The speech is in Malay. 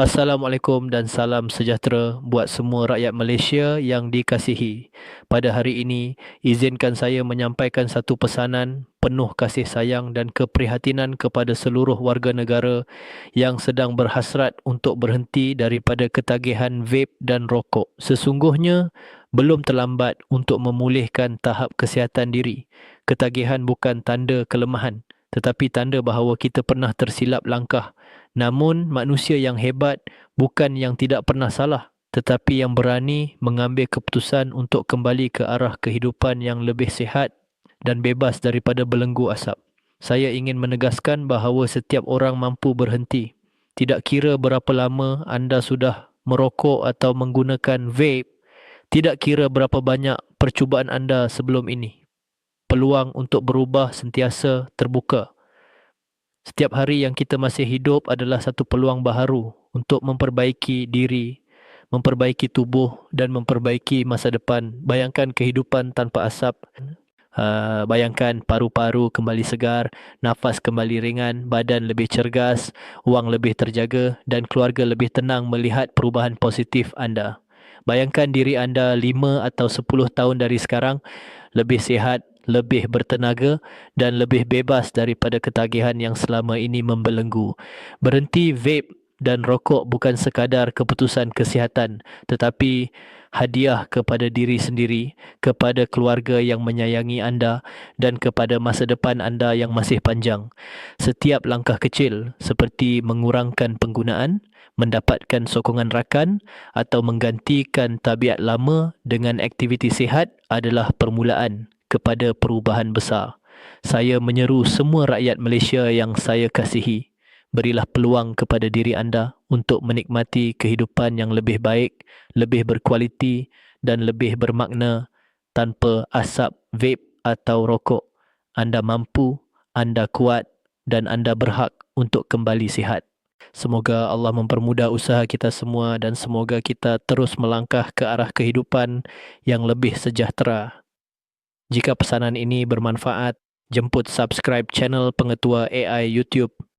Assalamualaikum dan salam sejahtera buat semua rakyat Malaysia yang dikasihi. Pada hari ini, izinkan saya menyampaikan satu pesanan penuh kasih sayang dan keprihatinan kepada seluruh warga negara yang sedang berhasrat untuk berhenti daripada ketagihan vape dan rokok. Sesungguhnya, belum terlambat untuk memulihkan tahap kesihatan diri. Ketagihan bukan tanda kelemahan, tetapi tanda bahawa kita pernah tersilap langkah Namun manusia yang hebat bukan yang tidak pernah salah tetapi yang berani mengambil keputusan untuk kembali ke arah kehidupan yang lebih sihat dan bebas daripada belenggu asap. Saya ingin menegaskan bahawa setiap orang mampu berhenti. Tidak kira berapa lama anda sudah merokok atau menggunakan vape, tidak kira berapa banyak percubaan anda sebelum ini. Peluang untuk berubah sentiasa terbuka. Setiap hari yang kita masih hidup adalah satu peluang baharu untuk memperbaiki diri, memperbaiki tubuh dan memperbaiki masa depan. Bayangkan kehidupan tanpa asap. Uh, bayangkan paru-paru kembali segar, nafas kembali ringan, badan lebih cergas, wang lebih terjaga dan keluarga lebih tenang melihat perubahan positif anda. Bayangkan diri anda 5 atau 10 tahun dari sekarang lebih sihat, lebih bertenaga dan lebih bebas daripada ketagihan yang selama ini membelenggu. Berhenti vape dan rokok bukan sekadar keputusan kesihatan tetapi hadiah kepada diri sendiri, kepada keluarga yang menyayangi anda dan kepada masa depan anda yang masih panjang. Setiap langkah kecil seperti mengurangkan penggunaan, mendapatkan sokongan rakan atau menggantikan tabiat lama dengan aktiviti sihat adalah permulaan kepada perubahan besar. Saya menyeru semua rakyat Malaysia yang saya kasihi, berilah peluang kepada diri anda untuk menikmati kehidupan yang lebih baik, lebih berkualiti dan lebih bermakna tanpa asap vape atau rokok. Anda mampu, anda kuat dan anda berhak untuk kembali sihat. Semoga Allah mempermudah usaha kita semua dan semoga kita terus melangkah ke arah kehidupan yang lebih sejahtera. Jika pesanan ini bermanfaat, jemput subscribe channel Pengetua AI YouTube